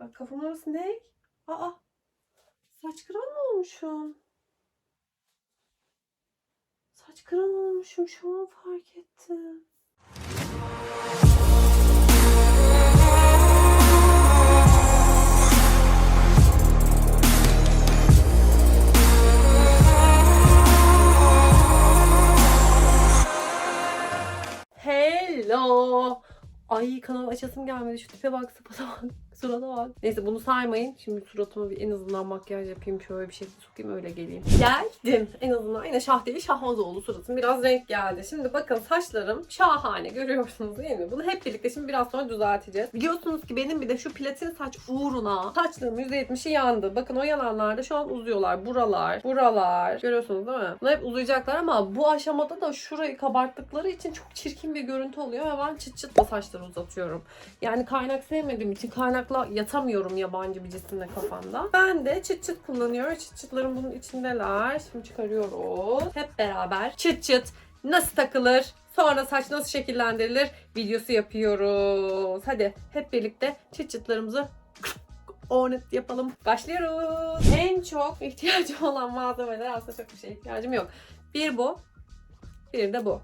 Bak kafamın arası ne? Aa. Saç kıran mı olmuşum? Saç kıran olmuşum şu an fark ettim. Hello. Ay kanal açasım gelmedi. Şu tipe bak sıfata Surata bak. Neyse bunu saymayın. Şimdi suratıma bir en azından makyaj yapayım. Şöyle bir şey sokayım öyle geleyim. Geldim. En azından yine şah değil şahmazoğlu suratım. Biraz renk geldi. Şimdi bakın saçlarım şahane. Görüyorsunuz değil mi? Bunu hep birlikte şimdi biraz sonra düzelteceğiz. Biliyorsunuz ki benim bir de şu platin saç uğruna saçlarım %70'i yandı. Bakın o yananlarda şu an uzuyorlar. Buralar, buralar. Görüyorsunuz değil mi? Bunlar hep uzayacaklar ama bu aşamada da şurayı kabarttıkları için çok çirkin bir görüntü oluyor ve ben çıt çıt saçları uzatıyorum. Yani kaynak sevmediğim için kaynakla yatamıyorum yabancı bir cisimle kafamda. Ben de çıt çıt kullanıyorum. Çıt çıtlarım bunun içindeler. Şimdi çıkarıyoruz. Hep beraber çıt çıt nasıl takılır? Sonra saç nasıl şekillendirilir? Videosu yapıyoruz. Hadi hep birlikte çıt çıtlarımızı Ornet yapalım. Başlıyoruz. En çok ihtiyacım olan malzemeler aslında çok bir şey ihtiyacım yok. Bir bu. Bir de bu.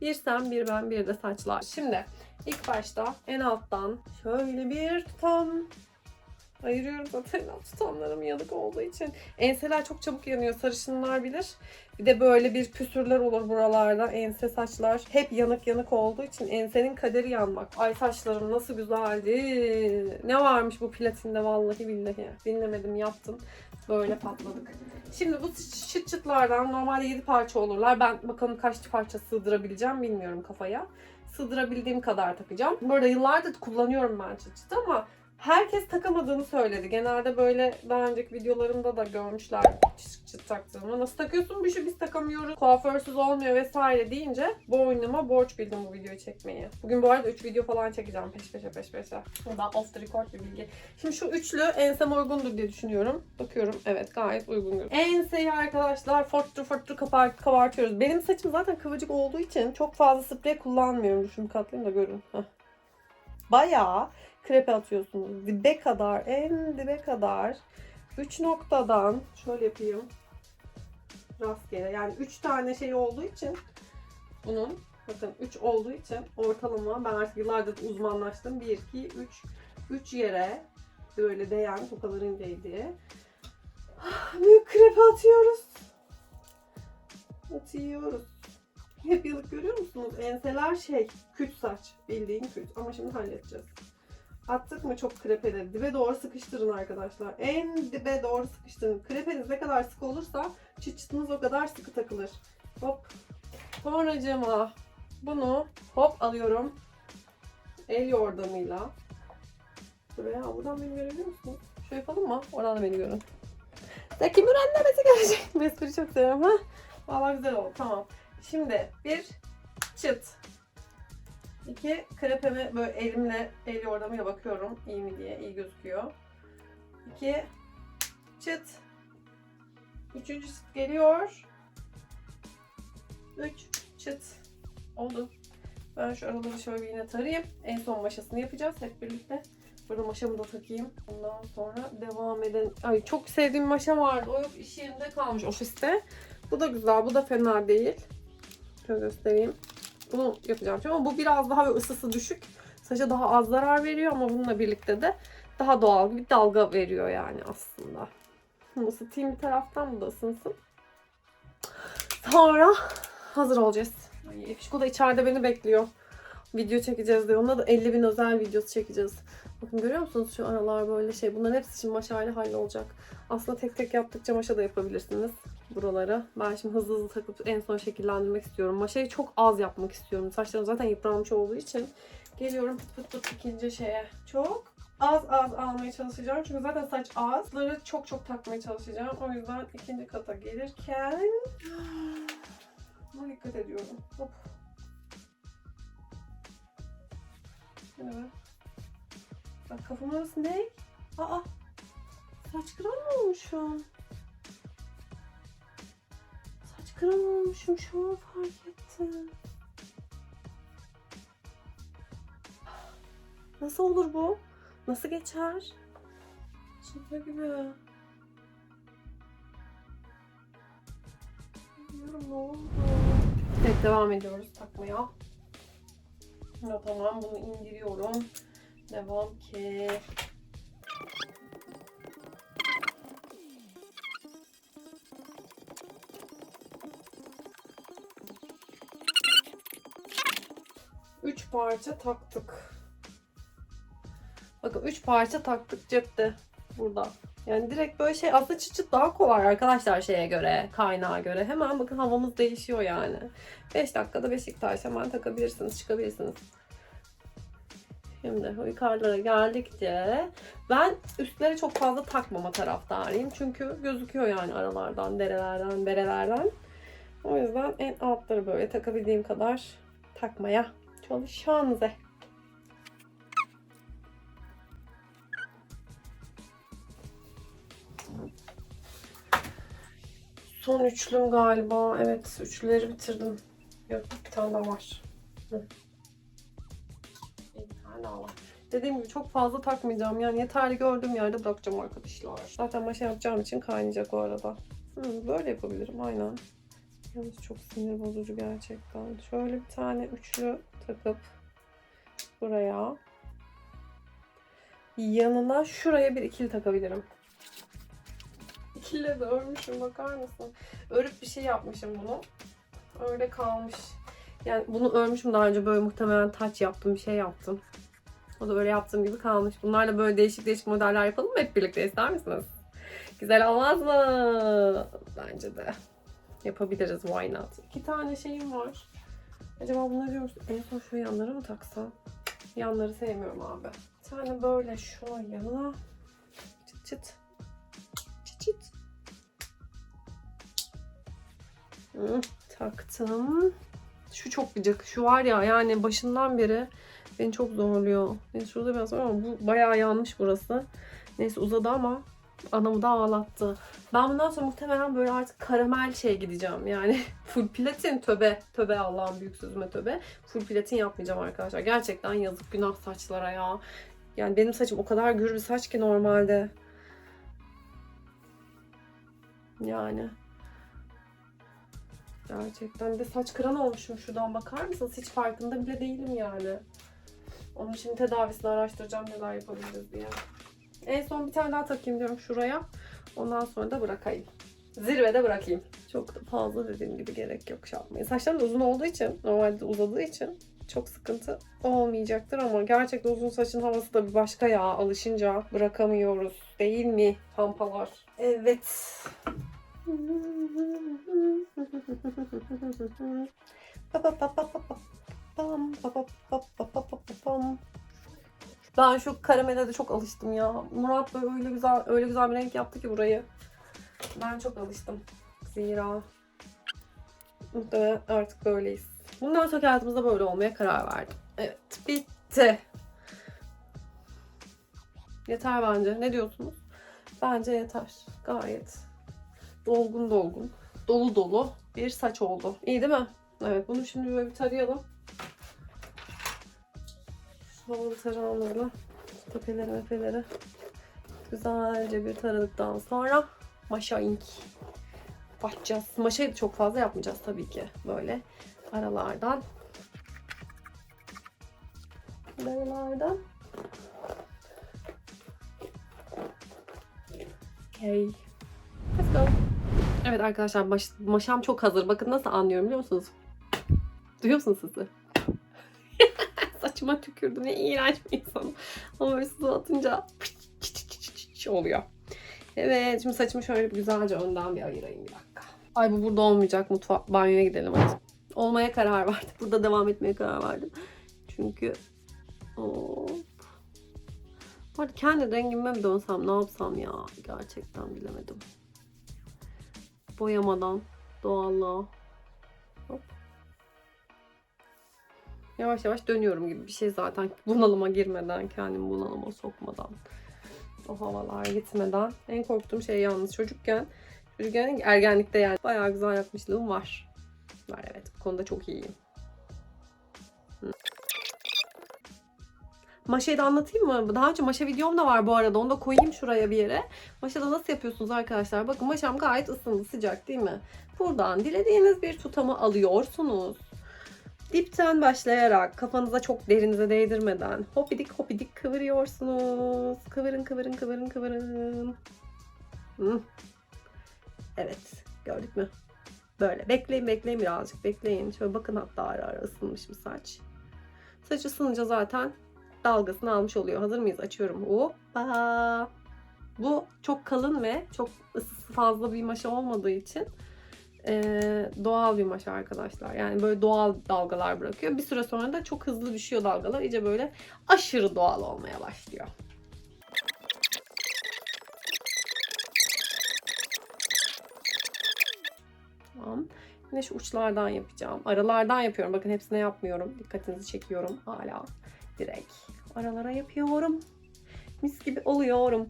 Bir sen, bir ben, bir de saçlar. Şimdi ilk başta en alttan şöyle bir tutam ayırıyorum zaten tutamlarım yanık olduğu için. Enseler çok çabuk yanıyor. Sarışınlar bilir. Bir de böyle bir püsürler olur buralarda. Ense saçlar hep yanık yanık olduğu için ensenin kaderi yanmak. Ay saçlarım nasıl güzeldi. Ne varmış bu platinde vallahi billahi. Dinlemedim yaptım. Böyle patladık. Şimdi bu çıt çıtlardan normalde 7 parça olurlar. Ben bakalım kaç parça sığdırabileceğim bilmiyorum kafaya. Sığdırabildiğim kadar takacağım. Böyle yıllardır kullanıyorum ben çıt çıt ama herkes takamadığını söyledi. Genelde böyle daha önceki videolarımda da görmüşler çıt çıt taktığımı. Nasıl takıyorsun bu işi biz takamıyoruz. Kuaförsüz olmuyor vesaire deyince boynuma borç bildim bu videoyu çekmeyi. Bugün bu arada 3 video falan çekeceğim peş peşe peş peşe. Bu da off the record bir bilgi. Şimdi şu üçlü ensem uygundur diye düşünüyorum. Bakıyorum evet gayet uygun. Enseyi arkadaşlar forttur forttur kapar, kabartıyoruz. Benim saçım zaten kıvırcık olduğu için çok fazla sprey kullanmıyorum. Şunu katlayayım da görün. Heh. Bayağı krepe atıyorsunuz. Dibe kadar, en dibe kadar. 3 noktadan şöyle yapayım. Rastgele. Yani 3 tane şey olduğu için bunun bakın 3 olduğu için ortalama ben artık yıllardır uzmanlaştım. 1, 2, 3 3 yere böyle değen tokaların değdiği büyük krepe atıyoruz. Atıyoruz. Hep yıllık görüyor musunuz? Enseler şey, küt saç. Bildiğin küt. Ama şimdi halledeceğiz. Attık mı çok krepeleri? Dibe doğru sıkıştırın arkadaşlar. En dibe doğru sıkıştırın. Krepeniz ne kadar sıkı olursa çıt çıtınız o kadar sıkı takılır. Hop. Sonracığıma bunu hop alıyorum. El yordamıyla. Buraya buradan beni görebiliyor musunuz? Şöyle yapalım mı? Oradan da beni görün. Zeki Müren demesi gelecek. Bu çok seviyorum ha. Valla güzel oldu. Tamam. Şimdi bir çıt. İki krepeme böyle elimle el yordamıyla bakıyorum. iyi mi diye. iyi gözüküyor. İki çıt. Üçüncü çıt geliyor. Üç çıt. Oldu. Ben şu araları şöyle bir yine tarayayım. En son maşasını yapacağız hep birlikte. Burada maşamı da takayım. Ondan sonra devam edelim. Ay çok sevdiğim maşa vardı. O yok iş yerinde kalmış ofiste. Bu da güzel. Bu da fena değil. Şöyle göstereyim. Bunu yapacağım şimdi ama bu biraz daha ısısı düşük. Saça daha az zarar veriyor ama bununla birlikte de daha doğal bir dalga veriyor yani aslında. Bunu ısıtayım bir taraftan bu da ısınsın. Sonra hazır olacağız. Ay, da içeride beni bekliyor. Video çekeceğiz diyor. Onda da 50 bin özel videosu çekeceğiz. Bakın görüyor musunuz şu aralar böyle şey. Bunların hepsi için maşayla hallolacak. Aslında tek tek yaptıkça maşa da yapabilirsiniz buraları. Ben şimdi hızlı hızlı takıp en son şekillendirmek istiyorum. Maşayı çok az yapmak istiyorum. Saçlarım zaten yıpranmış olduğu için. Geliyorum pıt pıt ikinci şeye. Çok az az almaya çalışacağım. Çünkü zaten saç azları çok çok takmaya çalışacağım. O yüzden ikinci kata gelirken buna dikkat ediyorum. Hop. Evet. Bak kafamın arası ne? Aa! Saç kıran mı olmuşum? Olmuşum şu an fark ettim. Nasıl olur bu? Nasıl geçer? Şaka gibi. Bilmiyorum ne oldu. Evet devam ediyoruz takmaya. Ya tamam bunu indiriyorum. Devam ki. Parça taktık. Bakın üç parça taktık cepte burada. Yani direkt böyle şey aslında çıt çıt daha kolay arkadaşlar şeye göre, kaynağa göre. Hemen bakın havamız değişiyor yani. 5 dakikada Beşiktaş hemen takabilirsiniz, çıkabilirsiniz. Şimdi yukarılara geldikçe ben üstlere çok fazla takmama taraftarıyım. Çünkü gözüküyor yani aralardan, derelerden, berelerden. O yüzden en altları böyle takabildiğim kadar takmaya çalışacağım. Son üçlüm galiba. Evet, üçlüleri bitirdim. Yok, bir tane daha var. Bir tane daha. Dediğim gibi çok fazla takmayacağım. Yani yeterli gördüğüm yerde bırakacağım arkadaşlar. Zaten maşa yapacağım için kaynayacak o arada. Hı, böyle yapabilirim aynen. Yalnız çok sinir bozucu gerçekten. Şöyle bir tane üçlü takıp buraya yanına şuraya bir ikili takabilirim. İkili de örmüşüm bakar mısın? Örüp bir şey yapmışım bunu. Öyle kalmış. Yani bunu örmüşüm daha önce böyle muhtemelen taç yaptım bir şey yaptım. O da böyle yaptığım gibi kalmış. Bunlarla böyle değişik değişik modeller yapalım mı hep birlikte ister misiniz? Güzel olmaz mı? Bence de. Yapabiliriz why not? İki tane şeyim var. Acaba bunları diyor musun? En son şu yanlara mı taksam? Yanları sevmiyorum abi. Bir tane böyle şunun yanına. Çıt çıt. Çıt çıt. Hı, taktım. Şu çok gıcık. Şu var ya yani başından beri beni çok zorluyor. Neyse şurada biraz ama bu bayağı yanmış burası. Neyse uzadı ama anamı da ağlattı. Ben bundan sonra muhtemelen böyle artık karamel şey gideceğim. Yani full platin töbe. Töbe Allah'ın büyük sözüme töbe. Full platin yapmayacağım arkadaşlar. Gerçekten yazık günah saçlara ya. Yani benim saçım o kadar gür bir saç ki normalde. Yani. Gerçekten bir de saç kıran olmuşum şuradan bakar mısınız? Hiç farkında bile değilim yani. Onun için tedavisini araştıracağım neler yapabiliriz diye. En son bir tane daha takayım diyorum şuraya. Ondan sonra da bırakayım. Zirvede bırakayım. Çok da fazla dediğim gibi gerek yok şey yapmaya. Saçlarım da uzun olduğu için, normalde uzadığı için çok sıkıntı olmayacaktır ama gerçekten uzun saçın havası da bir başka ya. Alışınca bırakamıyoruz. Değil mi pampalar? Evet. Ben şu karamele de çok alıştım ya. Murat böyle öyle güzel öyle güzel bir renk yaptı ki burayı. Ben çok alıştım. Zira muhtemelen artık böyleyiz. Bundan sonra hayatımızda böyle olmaya karar verdim. Evet, bitti. Yeter bence. Ne diyorsunuz? Bence yeter. Gayet dolgun dolgun, dolu dolu bir saç oldu. İyi değil mi? Evet, bunu şimdi böyle bir tarayalım. Havalı tarağımızla tepeleri mepeleri güzelce bir taradıktan sonra maşa ink bakacağız. Maşayı çok fazla yapmayacağız tabii ki. Böyle aralardan aralardan Okay. Let's go. Evet arkadaşlar maş, maşam çok hazır. Bakın nasıl anlıyorum biliyor musunuz? Duyuyor musunuz sizi? Saçıma tükürdü. Ne iğrenç bir insanım. Ama böyle su atınca oluyor. Evet şimdi saçımı şöyle güzelce önden bir ayırayım bir dakika. Ay bu burada olmayacak. Mutfak banyoya gidelim hadi. Olmaya karar verdim. Burada devam etmeye karar verdim. Çünkü hop. Arada kendi rengime mi dönsem ne yapsam ya? Gerçekten bilemedim. Boyamadan doğallığa. Hop. Yavaş yavaş dönüyorum gibi bir şey zaten. Bunalıma girmeden, kendimi bunalıma sokmadan. O havalar gitmeden. En korktuğum şey yalnız çocukken. Çocukken ergenlikte yani bayağı güzel yapmışlığım var. Var evet. Bu konuda çok iyiyim. Maşayı da anlatayım mı? Daha önce maşa videom da var bu arada. Onu da koyayım şuraya bir yere. Maşada nasıl yapıyorsunuz arkadaşlar? Bakın maşam gayet ısındı sıcak değil mi? Buradan dilediğiniz bir tutamı alıyorsunuz. Dipten başlayarak kafanıza çok derinize değdirmeden hopidik hopidik kıvırıyorsunuz. Kıvırın kıvırın kıvırın kıvırın. Hı. Evet gördük mü? Böyle bekleyin bekleyin birazcık bekleyin. Şöyle bakın hatta ara ara ısınmış bir saç. Saç ısınınca zaten dalgasını almış oluyor. Hazır mıyız? Açıyorum. Hoppa. Bu çok kalın ve çok ısısı fazla bir maşa olmadığı için eee, doğal maşa arkadaşlar. Yani böyle doğal dalgalar bırakıyor. Bir süre sonra da çok hızlı düşüyor dalgalar. İyice böyle aşırı doğal olmaya başlıyor. Tamam. Yine şu uçlardan yapacağım. Aralardan yapıyorum. Bakın hepsine yapmıyorum. Dikkatinizi çekiyorum hala. Direkt aralara yapıyorum. Mis gibi oluyorum.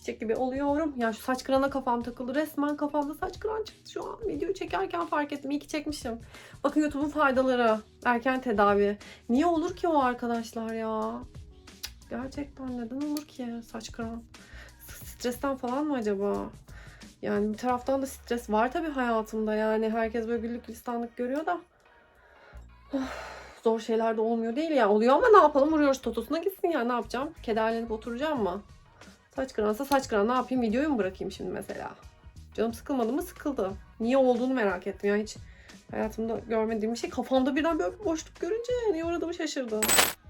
Çiçek gibi oluyorum. Ya şu saç kırana kafam takıldı. Resmen kafamda saç kıran çıktı şu an. Videoyu çekerken fark ettim. İyi ki çekmişim. Bakın YouTube'un faydaları. Erken tedavi. Niye olur ki o arkadaşlar ya? Gerçekten neden olur ki saç kıran? Stresten falan mı acaba? Yani bir taraftan da stres var tabii hayatımda. Yani herkes böyle güllük gülistanlık görüyor da. Of, zor şeyler de olmuyor değil ya. Oluyor ama ne yapalım? Vuruyoruz totosuna gitsin ya. Ne yapacağım? Kederlenip oturacağım mı? Saç kıransa saç kıran. Ne yapayım? Videoyu mu bırakayım şimdi mesela? Canım sıkılmadı mı? Sıkıldı. Niye olduğunu merak ettim. Ya hiç hayatımda görmediğim bir şey. Kafamda birden böyle bir boşluk görünce niye uğradığımı şaşırdım.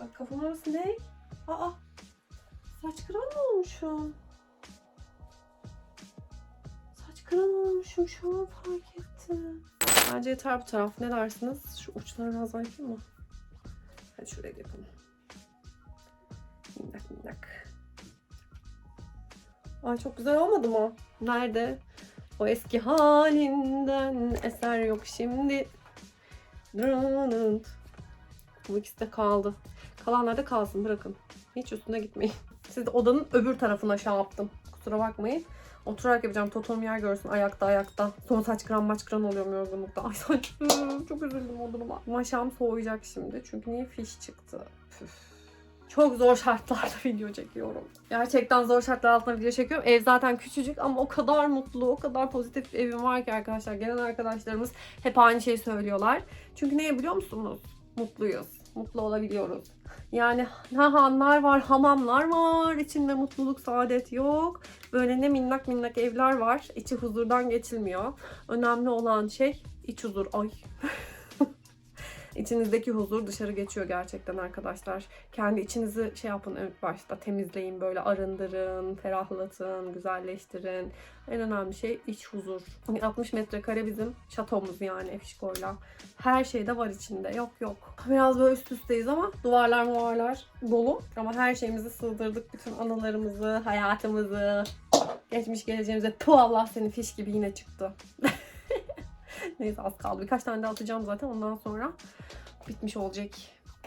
Bak kafamın arası ne? Aa! Saç kıran mı olmuşum? Saç kıran olmuşum şu an fark ettim. Bence yeter bu taraf. Ne dersiniz? Şu uçlarını biraz yapayım mı? Hadi şuraya yapalım. Minnak minnak. Ay çok güzel olmadı mı? Nerede? O eski halinden eser yok şimdi. Bu ikisi de kaldı. Kalanlar da kalsın bırakın. Hiç üstüne gitmeyin. Siz de odanın öbür tarafına şey yaptım. Kusura bakmayın. Oturarak yapacağım. Totom yer görsün ayakta ayakta. Sonra saç kıran maç kıran oluyorum yorgunlukta. Ay saçım. Çok üzüldüm o. Maşam soğuyacak şimdi. Çünkü niye fiş çıktı? Püf. Çok zor şartlarda video çekiyorum. Gerçekten zor şartlar altında video çekiyorum. Ev zaten küçücük ama o kadar mutlu, o kadar pozitif evim var ki arkadaşlar. Gelen arkadaşlarımız hep aynı şeyi söylüyorlar. Çünkü neye biliyor musunuz? Mutluyuz. Mutlu olabiliyoruz. Yani ha hanlar var, hamamlar var. İçinde mutluluk, saadet yok. Böyle ne minnak minnak evler var. İçi huzurdan geçilmiyor. Önemli olan şey iç huzur. Ay. İçinizdeki huzur dışarı geçiyor gerçekten arkadaşlar. Kendi içinizi şey yapın ilk başta temizleyin böyle arındırın, ferahlatın, güzelleştirin. En önemli şey iç huzur. 60 metrekare bizim şatomuz yani Efişko'yla. Her şey de var içinde. Yok yok. Biraz böyle üst üsteyiz ama duvarlar muvarlar dolu. Ama her şeyimizi sığdırdık. Bütün anılarımızı, hayatımızı, geçmiş geleceğimize. Tu Allah seni fiş gibi yine çıktı. Neyse az kaldı. Birkaç tane de atacağım zaten. Ondan sonra bitmiş olacak.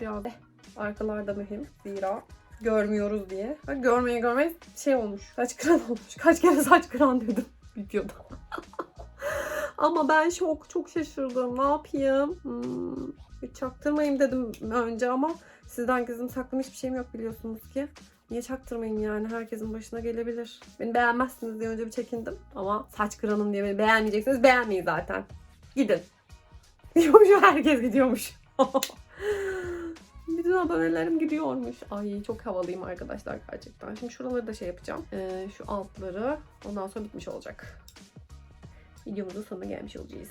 Biraz da arkalarda mühim. Zira görmüyoruz diye. Ha, görmeye görmeye şey olmuş. Kaç kıran olmuş. Kaç kere saç kıran dedim videoda. Ama ben şok. Çok şaşırdım. Ne yapayım? Hmm, hiç çaktırmayayım dedim önce ama sizden gizlim saklım hiçbir şeyim yok biliyorsunuz ki. Niye çaktırmayayım yani? Herkesin başına gelebilir. Beni beğenmezsiniz diye önce bir çekindim. Ama saç kıranım diye beni beğenmeyeceksiniz. Beğenmeyin zaten. Gidin. Gidiyormuş herkes gidiyormuş. Bütün abonelerim gidiyormuş. Ay çok havalıyım arkadaşlar gerçekten. Şimdi şuraları da şey yapacağım. Ee, şu altları. Ondan sonra bitmiş olacak. Videomuzun sonuna gelmiş olacağız.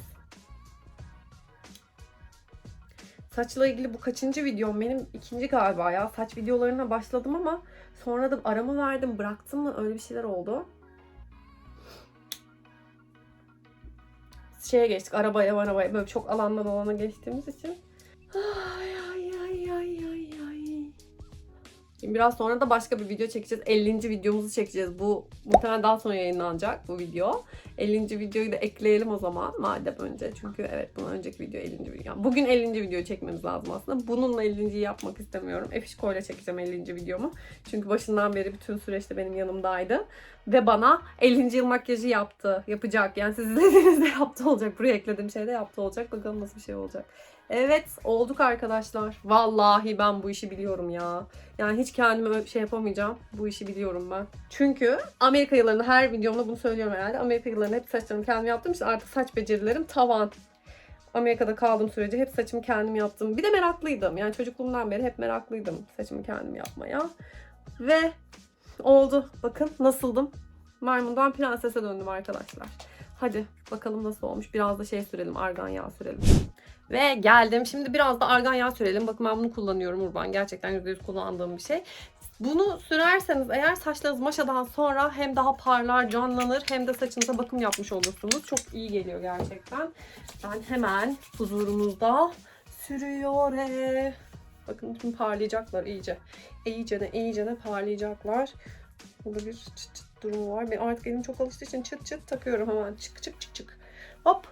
Saçla ilgili bu kaçıncı videom? Benim ikinci galiba ya. Saç videolarına başladım ama sonra da aramı verdim, bıraktım mı öyle bir şeyler oldu. Şeye geçtik, arabaya arabaya böyle çok alandan alana geçtiğimiz için. Ay Şimdi biraz sonra da başka bir video çekeceğiz. 50. videomuzu çekeceğiz. Bu muhtemelen daha sonra yayınlanacak bu video. 50. videoyu da ekleyelim o zaman madem önce. Çünkü evet bundan önceki video 50. video. Yani bugün 50. video çekmemiz lazım aslında. Bununla 50.yi yapmak istemiyorum. Efişko ile çekeceğim 50. videomu. Çünkü başından beri bütün süreçte benim yanımdaydı. Ve bana 50. yıl makyajı yaptı. Yapacak. Yani siz izlediğinizde yaptı olacak. Buraya eklediğim şey de yaptı olacak. Bakalım nasıl bir şey olacak. Evet olduk arkadaşlar. Vallahi ben bu işi biliyorum ya. Yani hiç kendime şey yapamayacağım. Bu işi biliyorum ben. Çünkü Amerika yıllarında her videomda bunu söylüyorum herhalde. Amerika yıllarında hep saçlarımı kendim yaptım. İşte artık saç becerilerim tavan. Amerika'da kaldığım sürece hep saçımı kendim yaptım. Bir de meraklıydım. Yani çocukluğumdan beri hep meraklıydım saçımı kendim yapmaya. Ve oldu. Bakın nasıldım. Maymundan prensese döndüm arkadaşlar. Hadi bakalım nasıl olmuş. Biraz da şey sürelim. Argan yağı sürelim. Ve geldim. Şimdi biraz da argan yağı sürelim. Bakın ben bunu kullanıyorum Urban. Gerçekten %100 kullandığım bir şey. Bunu sürerseniz eğer saçlarınız maşadan sonra hem daha parlar, canlanır hem de saçınıza bakım yapmış olursunuz. Çok iyi geliyor gerçekten. Ben hemen huzurunuzda sürüyorum. Bakın şimdi parlayacaklar iyice. İyice de iyice de parlayacaklar. Burada bir çıt çıt durumu var. Ben artık elim çok alıştığı için çıt çıt takıyorum hemen. Çık çık çık çık. Hop.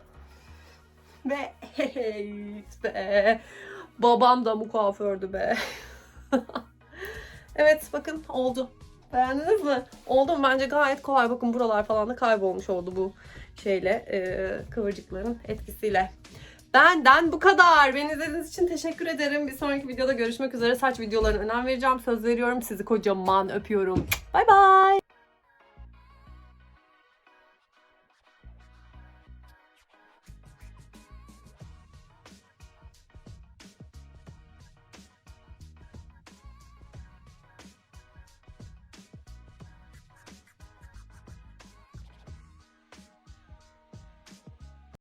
Ve hey be. Babam da kuafördü be. evet bakın oldu. Beğendiniz mi? Oldu mu? Bence gayet kolay. Bakın buralar falan da kaybolmuş oldu bu şeyle. e, kıvırcıkların etkisiyle. Benden bu kadar. Beni izlediğiniz için teşekkür ederim. Bir sonraki videoda görüşmek üzere. Saç videolarına önem vereceğim. Söz veriyorum. Sizi kocaman öpüyorum. Bay bay.